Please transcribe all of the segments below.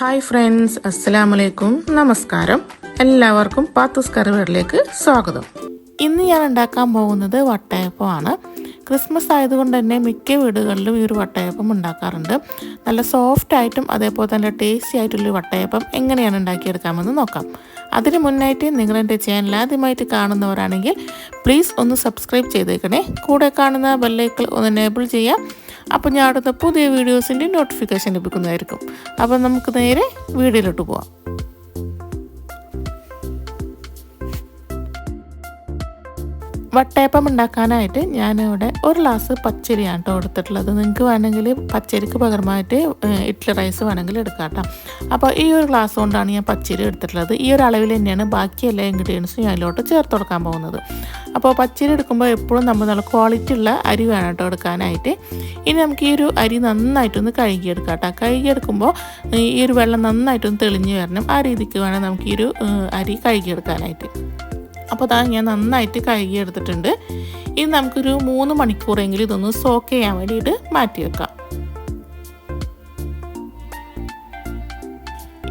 Hi friends അസ്സലാമു അലൈക്കും നമസ്കാരം എല്ലാവർക്കും പാത്തൂസ് കറിവേറിലേക്ക് സ്വാഗതം. ഇന്ന് ഞാൻ ഉണ്ടാക്കാൻ പോകുന്നത് വട്ടയപ്പം ആണ് ക്രിസ്മസ് ആയതുകൊണ്ട് തന്നെ മിക്ക വീടുകളിലും ഈ ഒരു വട്ടയപ്പം ഉണ്ടാക്കാറുണ്ട്. നല്ല സോഫ്റ്റ് ആയിട്ടും അതേപോലെ തന്നെ ടേസ്റ്റി ആയിട്ടുള്ള വട്ടയപ്പം എങ്ങനെയാണ് ഉണ്ടാക്കിയെടുക്കാമെന്ന് നോക്കാം. അതിന് മുന്നായിട്ട് നിങ്ങൾ എന്റെ ചാനൽ ആദ്യമായിട്ട് കാണുന്നവരാണെങ്കിൽ പ്ലീസ് ഒന്ന് സബ്സ്ക്രൈബ് ചെയ്തേക്കണേ. കൂടെ കാണുന്ന ബെല്ലൈക്കൾ ഒന്ന് എനേബിൾ ചെയ്യാം അപ്പോൾ ഞാൻ അടുത്ത പുതിയ വീഡിയോസിന്റെ നോട്ടിഫിക്കേഷൻ ലഭിക്കുന്നതായിരിക്കും. അപ്പോൾ നമുക്ക് നേരെ വീഡിയോയിലോട്ട് പോവാം. വട്ടയപ്പം ഉണ്ടാക്കാനായിട്ട് ഞാനിവിടെ ഒരു ഗ്ലാസ് പച്ചരിയാണ് കേട്ടോ എടുത്തിട്ടുള്ളത്. നിങ്ങൾക്ക് വേണമെങ്കിൽ പച്ചരിക്ക് പകരമായിട്ട് ഇഡ്ഡലി റൈസ് വേണമെങ്കിൽ എടുക്കാം കേട്ടോ. അപ്പോൾ ഈ ഒരു ഗ്ലാസ് കൊണ്ടാണ് ഞാൻ പച്ചരി എടുത്തിട്ടുള്ളത്. ഈ ഒരു അളവിൽ തന്നെയാണ് ബാക്കി എല്ലാ ഇൻഗ്രീഡിയൻസും ഞാൻ അതിലോട്ട് ചേർത്ത് കൊടുക്കാൻ പോകുന്നത്. അപ്പോൾ പച്ചരി എടുക്കുമ്പോൾ എപ്പോഴും നമ്മൾ നല്ല ക്വാളിറ്റി ഉള്ള അരി വേണം കേട്ടോ എടുക്കാനായിട്ട്. ഇനി നമുക്ക് ഈ ഒരു അരി നന്നായിട്ടൊന്ന് കഴുകിയെടുക്കാം കേട്ടോ. കഴുകിയെടുക്കുമ്പോൾ ഈ ഒരു വെള്ളം നന്നായിട്ടൊന്ന് തെളിഞ്ഞ് വരണം. ആ രീതിക്ക് വേണം നമുക്ക് ഈ ഒരു അരി കഴുകിയെടുക്കാനായിട്ട്. അപ്പോൾ അതാ ഞാൻ നന്നായിട്ട് കഴുകി എടുത്തിട്ടുണ്ട് ഇനി നമുക്കൊരു മൂന്ന് മണിക്കൂറെങ്കിലും ഇതൊന്ന് സോക്ക് ചെയ്യാൻ വേണ്ടിയിട്ട് മാറ്റി വെക്കാം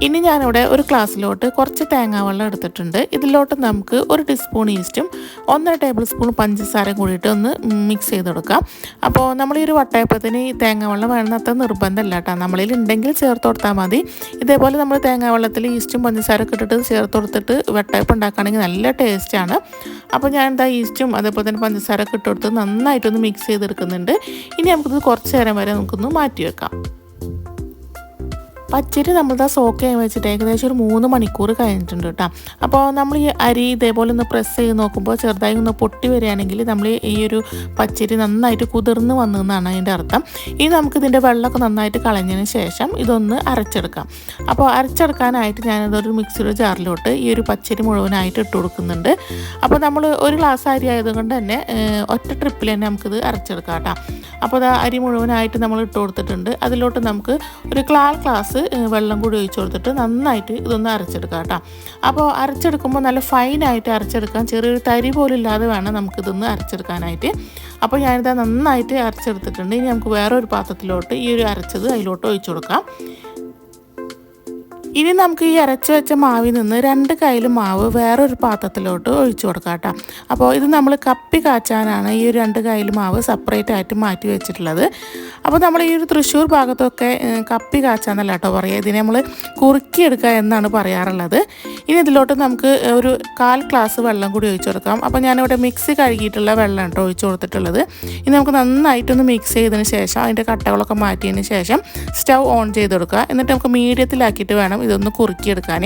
ഇനി ഞാനിവിടെ ഒരു ഗ്ലാസ്സിലോട്ട് കുറച്ച് തേങ്ങാവെള്ളം എടുത്തിട്ടുണ്ട്. ഇതിലോട്ട് നമുക്ക് ഒരു ടീസ്പൂൺ ഈസ്റ്റും ഒന്നര ടേബിൾ സ്പൂൺ പഞ്ചസാരയും കൂടിയിട്ട് ഒന്ന് മിക്സ് ചെയ്ത് കൊടുക്കാം അപ്പോൾ നമ്മൾ ഈ ഒരു വട്ടയപ്പത്തിന് ഈ തേങ്ങാവെള്ളം വേണമെന്ന് അത്ര നിർബന്ധമല്ല കേട്ടോ. നമ്മളിൽ ഉണ്ടെങ്കിൽ ചേർത്ത് കൊടുത്താൽ മതി. ഇതേപോലെ നമ്മൾ തേങ്ങാവെള്ളത്തിൽ ഈസ്റ്റും പഞ്ചസാരയൊക്കെ ഇട്ടിട്ട് ചേർത്ത് കൊടുത്തിട്ട് വട്ടയപ്പം ഉണ്ടാക്കുകയാണെങ്കിൽ നല്ല ടേസ്റ്റാണ്. അപ്പോൾ ഞാൻ എന്താ ഈസ്റ്റും അതേപോലെ തന്നെ പഞ്ചസാരയൊക്കെ ഇട്ട് കൊടുത്ത് നന്നായിട്ടൊന്ന് മിക്സ് ചെയ്തെടുക്കുന്നുണ്ട്. ഇനി നമുക്കിത് കുറച്ച് നേരം വരെ നമുക്കൊന്ന് മാറ്റി വെക്കാം. പച്ചരി നമ്മളിതാ സോക്ക് ചെയ്യാൻ വെച്ചിട്ട് ഏകദേശം ഒരു മൂന്ന് മണിക്കൂർ കഴിഞ്ഞിട്ടുണ്ട് കേട്ടോ. അപ്പോൾ നമ്മൾ ഈ അരി ഇതേപോലെ ഒന്ന് പ്രസ് ചെയ്ത് നോക്കുമ്പോൾ ചെറുതായി ഒന്ന് പൊട്ടി വരികയാണെങ്കിൽ നമ്മൾ ഈ ഒരു പച്ചരി നന്നായിട്ട് കുതിർന്ന് വന്നു എന്നാണ് അതിന്റെ അർത്ഥം. ഇനി നമുക്ക് ഇതിന്റെ വെള്ളമൊക്കെ നന്നായിട്ട് കളഞ്ഞതിന് ശേഷം ഇതൊന്ന് അരച്ചെടുക്കാം. അപ്പോൾ അരച്ചെടുക്കാനായിട്ട് ഞാനിതൊരു മിക്സിയുടെ ജാറിലോട്ട് ഈ ഒരു പച്ചരി മുഴുവനായിട്ട് ഇട്ട് കൊടുക്കുന്നുണ്ട്. അപ്പോൾ നമ്മൾ ഒരു ഗ്ലാസ് അരി ആയതുകൊണ്ട് തന്നെ ഒറ്റ ട്രിപ്പിൽ തന്നെ നമുക്കിത് അരച്ചെടുക്കാം കേട്ടോ. അപ്പോൾ അത് അരി മുഴുവനായിട്ട് നമ്മൾ ഇട്ട് കൊടുത്തിട്ടുണ്ട്. അതിലോട്ട് നമുക്ക് ഒരു ക്ലാൽ ഗ്ലാസ് വെള്ളം കൂടി ഒഴിച്ചു കൊടുത്തിട്ട് നന്നായിട്ട് ഇതൊന്ന് അരച്ചെടുക്കാം കേട്ടോ. അപ്പോൾ അരച്ചെടുക്കുമ്പോൾ നല്ല ഫൈനായിട്ട് അരച്ചെടുക്കാം. ചെറിയൊരു തരി പോലും ഇല്ലാതെ വേണം നമുക്കിതൊന്ന് അരച്ചെടുക്കാനായിട്ട്. അപ്പോൾ ഞാനിത് നന്നായിട്ട് അരച്ചെടുത്തിട്ടുണ്ട്. ഇനി നമുക്ക് വേറൊരു പാത്രത്തിലോട്ട് ഈ ഒരു അരച്ചത് അതിലോട്ട് ഒഴിച്ചു കൊടുക്കാം. ഇനി നമുക്ക് ഈ അരച്ചു വെച്ച മാവിൽ നിന്ന് രണ്ട് കയ്യിൽ മാവ് വേറൊരു പാത്രത്തിലോട്ട് ഒഴിച്ചു കൊടുക്കാം കേട്ടോ. അപ്പോൾ ഇത് നമ്മൾ കപ്പി കാച്ചാനാണ് ഈ രണ്ട് കയ്യിൽ മാവ് സെപ്പറേറ്റ് ആയിട്ട് മാറ്റി വെച്ചിട്ടുള്ളത്. അപ്പോൾ നമ്മൾ ഈ ഒരു തൃശ്ശൂർ ഭാഗത്തൊക്കെ കപ്പി കാച്ചാന്നല്ല കേട്ടോ പറയുക. ഇതിനെ നമ്മൾ കുറുക്കിയെടുക്കുക എന്നാണ് പറയാറുള്ളത്. ഇനി ഇതിലോട്ട് നമുക്ക് ഒരു കാൽ ഗ്ലാസ് വെള്ളം കൂടി ഒഴിച്ചു കൊടുക്കാം. അപ്പോൾ ഞാനിവിടെ മിക്സി കഴുകിയിട്ടുള്ള വെള്ളം കേട്ടോ ഒഴിച്ചു കൊടുത്തിട്ടുള്ളത്. ഇനി നമുക്ക് നന്നായിട്ടൊന്ന് മിക്സ് ചെയ്തതിന് ശേഷം അതിന്റെ കട്ടകളൊക്കെ മാറ്റിയതിന് ശേഷം സ്റ്റൗ ഓൺ ചെയ്ത് കൊടുക്കുക. എന്നിട്ട് നമുക്ക് മീഡിയത്തിലാക്കിയിട്ട് വേണം ഇതൊന്ന് കുറുക്കിയെടുക്കാൻ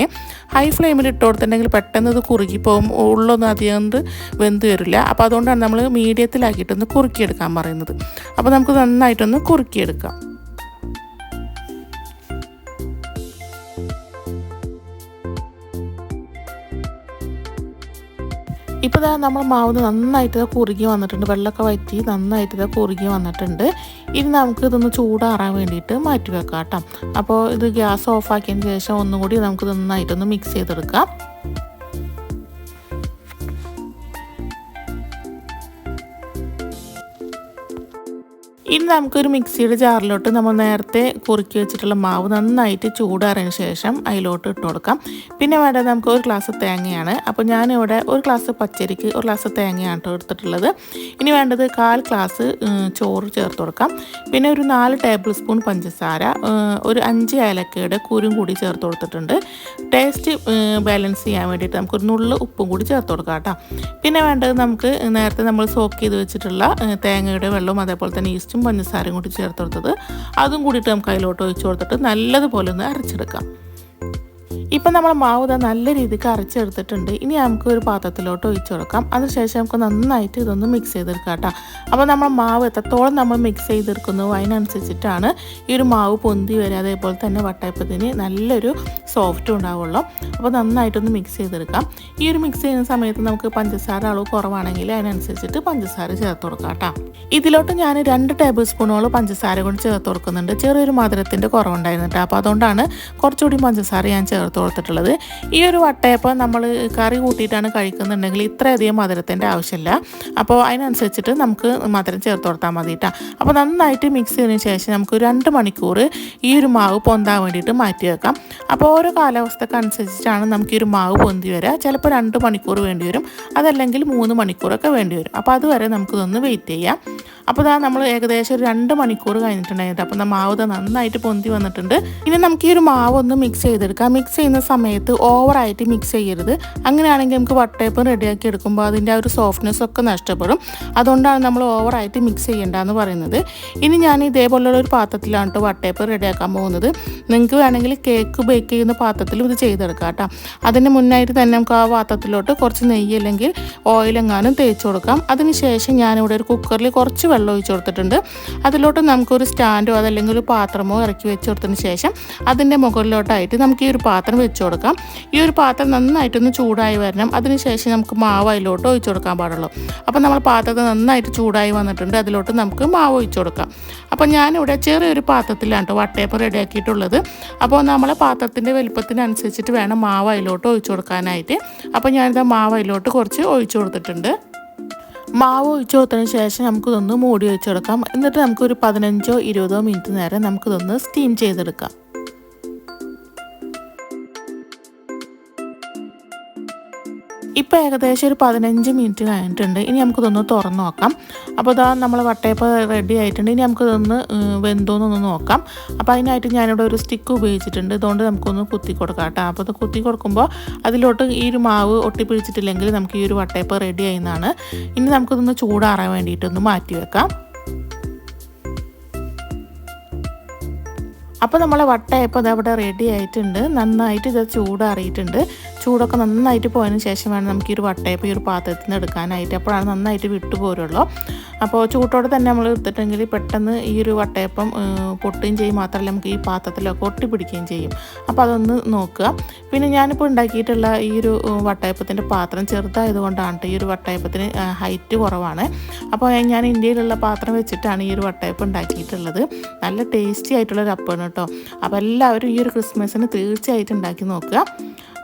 ഹൈ ഫ്ലെയിമിൽ ഇട്ട് കൊടുത്തിട്ടുണ്ടെങ്കിൽ പെട്ടെന്ന് ഇത് കുറുകി പോകും ഉള്ളൊന്നും അധികം വെന്ത് വരില്ല. അപ്പോൾ അതുകൊണ്ടാണ് നമ്മൾ മീഡിയത്തിലാക്കിയിട്ടൊന്ന് കുറുക്കിയെടുക്കാൻ പറയുന്നത്. അപ്പോൾ നമുക്ക് നന്നായിട്ടൊന്ന് കുറുക്കിയെടുക്കാം. ഇപ്പോൾ ഇതാ നമ്മൾ മാവ് നന്നായിട്ട് ഇതാ കുറുകി വന്നിട്ടുണ്ട്. വെള്ളമൊക്കെ വറ്റി നന്നായിട്ട് ഇതാ കുറുകി വന്നിട്ടുണ്ട്. ഇനി നമുക്ക് ഇതൊന്ന് ചൂടാറാൻ വേണ്ടിയിട്ട് മാറ്റി വെക്കാം കേട്ടോ അപ്പോൾ ഇത് ഗ്യാസ് ഓഫാക്കിയതിന് ശേഷം ഒന്നുകൂടി നമുക്ക് നന്നായിട്ടൊന്ന് മിക്സ് ചെയ്തെടുക്കാം. ഇനി നമുക്കൊരു മിക്സിയുടെ ജാറിലോട്ട് നമ്മൾ നേരത്തെ കുറുക്കി വെച്ചിട്ടുള്ള മാവ് നന്നായിട്ട് ചൂടാറിന് ശേഷം അതിലോട്ട് ഇട്ട് കൊടുക്കാം. പിന്നെ വേണ്ടത് നമുക്ക് ഒരു ഗ്ലാസ് തേങ്ങയാണ്. അപ്പോൾ ഞാനിവിടെ ഒരു ഗ്ലാസ് പച്ചരിക്ക് ഒരു ഗ്ലാസ് തേങ്ങയാണ് കേട്ടോ എടുത്തിട്ടുള്ളത്. ഇനി വേണ്ടത് കാൽ ഗ്ലാസ് ചോറ് ചേർത്ത് കൊടുക്കാം. പിന്നെ ഒരു നാല് ടേബിൾ സ്പൂൺ പഞ്ചസാര ഒരു അഞ്ച് ഏലക്കയുടെ കുരും കൂടി ചേർത്ത് കൊടുത്തിട്ടുണ്ട്. ടേസ്റ്റ് ബാലൻസ് ചെയ്യാൻ വേണ്ടിയിട്ട് നമുക്കൊരു നുള്ളു ഉപ്പും കൂടി ചേർത്ത് കൊടുക്കാം കേട്ടോ. പിന്നെ വേണ്ടത് നമുക്ക് നേരത്തെ നമ്മൾ സോക്ക് ചെയ്ത് വെച്ചിട്ടുള്ള തേങ്ങയുടെ വെള്ളവും അതേപോലെ തന്നെ ഈസ്റ്റും പഞ്ചസാരയും കൂടി ചേർത്ത് കൊടുത്തത്. അതും കൂടിയിട്ട് നമുക്ക് അതിലോട്ട് ഒഴിച്ച് കൊടുത്തിട്ട് നല്ലതുപോലെ ഒന്ന് അരച്ചെടുക്കാം. ഇപ്പം നമ്മൾ മാവ് ഇതാ നല്ല രീതിക്ക് അരച്ചെടുത്തിട്ടുണ്ട്. ഇനി നമുക്ക് ഒരു പാത്രത്തിലോട്ട് ഒഴിച്ചു കൊടുക്കാം. അതിനുശേഷം നമുക്ക് നന്നായിട്ട് ഇതൊന്ന് മിക്സ് ചെയ്തെടുക്കാം കേട്ടോ. അപ്പോൾ നമ്മൾ മാവ് എത്രത്തോളം നമ്മൾ മിക്സ് ചെയ്തെടുക്കുന്നു അതിനനുസരിച്ചിട്ടാണ് ഈ ഒരു മാവ് പൊന്തി വരിക. അതേപോലെ തന്നെ വട്ടയപ്പത്തിന് നല്ലൊരു സോഫ്റ്റ് ഉണ്ടാവുള്ളൂ. അപ്പോൾ നന്നായിട്ടൊന്ന് മിക്സ് ചെയ്തെടുക്കാം. ഈ ഒരു മിക്സ് ചെയ്യുന്ന സമയത്ത് നമുക്ക് പഞ്ചസാര അളവ് കുറവാണെങ്കിൽ അതിനനുസരിച്ചിട്ട് പഞ്ചസാര ചേർത്ത് കൊടുക്കാം കേട്ടോ. ഇതിലോട്ട് ഞാൻ രണ്ട് ടേബിൾ സ്പൂണോളം പഞ്ചസാര കൊണ്ട് ചേർത്ത് കൊടുക്കുന്നുണ്ട്. ചെറിയൊരു മധുരത്തിന്റെ കുറവുണ്ടായിരുന്നു കേട്ടോ. അപ്പോൾ അതുകൊണ്ടാണ് കുറച്ചുകൂടി പഞ്ചസാര ഞാൻ ചേർത്ത് കൊടുത്തിട്ടുള്ളത്. ഈ ഒരു വട്ടയപ്പം നമ്മൾ കറി കൂട്ടിയിട്ടാണ് കഴിക്കുന്നുണ്ടെങ്കിൽ ഇത്രയധികം മധുരത്തിന്റെ ആവശ്യമില്ല. അപ്പോൾ അതിനനുസരിച്ചിട്ട് നമുക്ക് മധുരം ചേർത്ത് കൊടുത്താൽ മതി കേട്ടോ അപ്പോൾ നന്നായിട്ട് മിക്സ് ചെയ്തതിന് ശേഷം നമുക്ക് രണ്ട് മണിക്കൂർ ഈ ഒരു മാവ് പൊന്താൻ വേണ്ടിയിട്ട് മാറ്റി വെക്കാം. അപ്പോൾ ഓരോ കാലാവസ്ഥക്ക് അനുസരിച്ചിട്ടാണ് നമുക്ക് ഈ ഒരു മാവ് പൊന്തി വരിക ചിലപ്പോൾ രണ്ട് മണിക്കൂർ വേണ്ടി വരും. അതല്ലെങ്കിൽ മൂന്ന് മണിക്കൂറൊക്കെ വേണ്ടി വരും. അപ്പോൾ അതുവരെ നമുക്കിതൊന്ന് വെയിറ്റ് ചെയ്യാം. അപ്പോൾ ഇതാ നമ്മൾ ഏകദേശം ഒരു രണ്ട് മണിക്കൂർ കഴിഞ്ഞിട്ടുണ്ടായിരുന്നു. അപ്പോൾ മാവ് നന്നായിട്ട് പൊന്തി വന്നിട്ടുണ്ട്. ഇനി നമുക്ക് ഈ ഒരു മാവ് ഒന്ന് മിക്സ് ചെയ്തെടുക്കാം. മിക്സ് ചെയ്യുന്ന സമയത്ത് ഓവറായിട്ട് മിക്സ് ചെയ്യരുത്. അങ്ങനെയാണെങ്കിൽ നമുക്ക് വട്ടയപ്പം റെഡിയാക്കി എടുക്കുമ്പോൾ അതിന്റെ ആ ഒരു സോഫ്റ്റ്നെസ് ഒക്കെ നഷ്ടപ്പെടും. അതുകൊണ്ടാണ് നമ്മൾ ഓവറായിട്ട് മിക്സ് ചെയ്യേണ്ടതെന്ന് പറയുന്നത്. ഇനി ഞാൻ ഇതേപോലുള്ള ഒരു പാത്രത്തിലാണ് കേട്ടോ വട്ടയപ്പം റെഡിയാക്കാൻ പോകുന്നത്. നിങ്ങൾക്ക് വേണമെങ്കിൽ കേക്ക് ബേക്ക് ചെയ്യുന്ന പാത്രത്തിലും ഇത് ചെയ്തെടുക്കാം കേട്ടോ അതിന് മുന്നായിട്ട് തന്നെ നമുക്ക് ആ പാത്രത്തിലോട്ട് കുറച്ച് നെയ്യ് അല്ലെങ്കിൽ ഓയിലെങ്ങാനും തേച്ച് കൊടുക്കാം. അതിനുശേഷം ഞാനിവിടെ ഒരു കുക്കറിൽ കുറച്ച് വെള്ളം ഒഴിച്ച് കൊടുത്തിട്ടുണ്ട്. അതിലോട്ട് നമുക്കൊരു സ്റ്റാൻഡോ അതല്ലെങ്കിൽ ഒരു പാത്രമോ ഇറക്കി വെച്ച് കൊടുത്തതിന് ശേഷം അതിന്റെ മുകളിലോട്ടായിട്ട് നമുക്ക് ഈ ഒരു പാത്രം വെച്ച് കൊടുക്കാം. ഈ ഒരു പാത്രം നന്നായിട്ടൊന്ന് ചൂടായി വരണം. അതിനുശേഷം നമുക്ക് മാവ് അതിലോട്ട് ഒഴിച്ചു കൊടുക്കാൻ പാടുള്ളൂ. അപ്പോൾ നമ്മൾ പാത്രത്തിൽ നന്നായിട്ട് ചൂടായി വന്നിട്ടുണ്ട്. അതിലോട്ട് നമുക്ക് മാവ് ഒഴിച്ചു കൊടുക്കാം. അപ്പോൾ ഞാനിവിടെ ചെറിയൊരു പാത്രത്തിലാണ് കേട്ടോ വട്ടയപ്പം റെഡിയാക്കിയിട്ടുള്ളത്. അപ്പോൾ നമ്മളെ പാത്രത്തിന്റെ വലിപ്പത്തിനനുസരിച്ചിട്ട് വേണം മാവ് അതിലോട്ട് ഒഴിച്ചു കൊടുക്കാനായിട്ട്. അപ്പോൾ ഞാനിത് മാവ് അതിലോട്ട് കുറച്ച് ഒഴിച്ചു കൊടുത്തിട്ടുണ്ട്. മാവ് ഒഴിച്ച് കൊടുത്തതിന് ശേഷം നമുക്കിതൊന്ന് മൂടി വെച്ച് കൊടുക്കാം എന്നിട്ട് നമുക്കൊരു പതിനഞ്ചോ ഇരുപതോ മിനിറ്റ് നേരം നമുക്കിതൊന്ന് സ്റ്റീം ചെയ്തെടുക്കാം. ഇപ്പോൾ ഏകദേശം ഒരു പതിനഞ്ച് മിനിറ്റ് കഴിഞ്ഞിട്ടുണ്ട്. ഇനി നമുക്കിതൊന്ന് തുറന്ന് നോക്കാം. അപ്പോൾ ഇതാ നമ്മൾ വട്ടയപ്പം റെഡി ആയിട്ടുണ്ട്. ഇനി നമുക്കിതൊന്ന് വെന്തോന്നൊന്ന് നോക്കാം. അപ്പോൾ അതിനായിട്ട് ഞാനിവിടെ ഒരു സ്റ്റിക്ക് ഉപയോഗിച്ചിട്ടുണ്ട്. ഇതുകൊണ്ട് നമുക്കൊന്ന് കുത്തി കൊടുക്കാം കേട്ടോ. അപ്പോൾ ഇത് കുത്തി കൊടുക്കുമ്പോൾ അതിലോട്ട് ഈ ഒരു മാവ് ഒട്ടിപ്പിടിച്ചിട്ടില്ലെങ്കിൽ നമുക്ക് ഈ ഒരു വട്ടയപ്പം റെഡി ആയിരുന്നാണ് ഇനി നമുക്കിതൊന്ന് ചൂടാറാൻ വേണ്ടിയിട്ടൊന്ന് മാറ്റി വെക്കാം. അപ്പോൾ നമ്മളെ വട്ടയപ്പം അത് അവിടെ റെഡി ആയിട്ടുണ്ട്. നന്നായിട്ട് ഇത് ചൂടാറിയിട്ടുണ്ട് ചൂടൊക്കെ നന്നായിട്ട് പോയതിന് ശേഷം വേണം നമുക്ക് ഈ ഒരു വട്ടയപ്പം ഈ ഒരു പാത്രത്തിൽ നിന്ന് എടുക്കാനായിട്ട്. അപ്പോഴാണ് നന്നായിട്ട് വിട്ടു പോരുള്ളൂ. അപ്പോൾ ചൂട്ടോടെ തന്നെ നമ്മൾ എടുത്തിട്ടെങ്കിൽ പെട്ടെന്ന് ഈ ഒരു വട്ടയപ്പം പൊട്ടുകയും ചെയ്യും. മാത്രമല്ല നമുക്ക് ഈ പാത്രത്തിലൊക്കെ ഒട്ടിപ്പിടിക്കുകയും ചെയ്യും. അപ്പോൾ അതൊന്ന് നോക്കുക. പിന്നെ ഞാനിപ്പോൾ ഉണ്ടാക്കിയിട്ടുള്ള ഈ ഒരു വട്ടയപ്പത്തിന്റെ പാത്രം ചെറുതായതുകൊണ്ടാണ് ഈ ഒരു വട്ടയപ്പത്തിന് ഹൈറ്റ് കുറവാണ്. അപ്പോൾ ഞാൻ ഇന്ത്യയിലുള്ള പാത്രം വെച്ചിട്ടാണ് ഈ ഒരു വട്ടയപ്പം ഉണ്ടാക്കിയിട്ടുള്ളത്. നല്ല ടേസ്റ്റി ആയിട്ടുള്ളൊരു അപ്പമാണ് കേട്ടോ. അപ്പോൾ എല്ലാവരും ഈ ഒരു ക്രിസ്മസിന് തീർച്ചയായിട്ടും ഉണ്ടാക്കി നോക്കുക.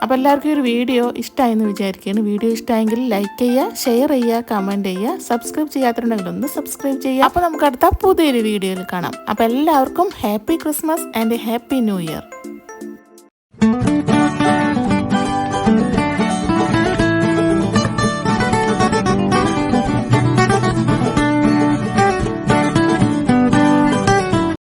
അപ്പോൾ എല്ലാവർക്കും ഒരു വീഡിയോ ഇഷ്ടമായെന്ന് വിചാരിക്കുകയാണ്. വീഡിയോ ഇഷ്ടമായെങ്കിൽ ലൈക്ക് ചെയ്യുക ഷെയർ ചെയ്യുക കമന്റ് ചെയ്യുക സബ്സ്ക്രൈബ് ചെയ്യാത്തവരുണ്ടെങ്കിൽ ഒന്ന് സബ്സ്ക്രൈബ് ചെയ്യുക. അപ്പോൾ നമുക്ക് അടുത്ത പുതിയൊരു വീഡിയോയിൽ കാണാം. അപ്പോൾ എല്ലാവർക്കും happy Christmas and happy new year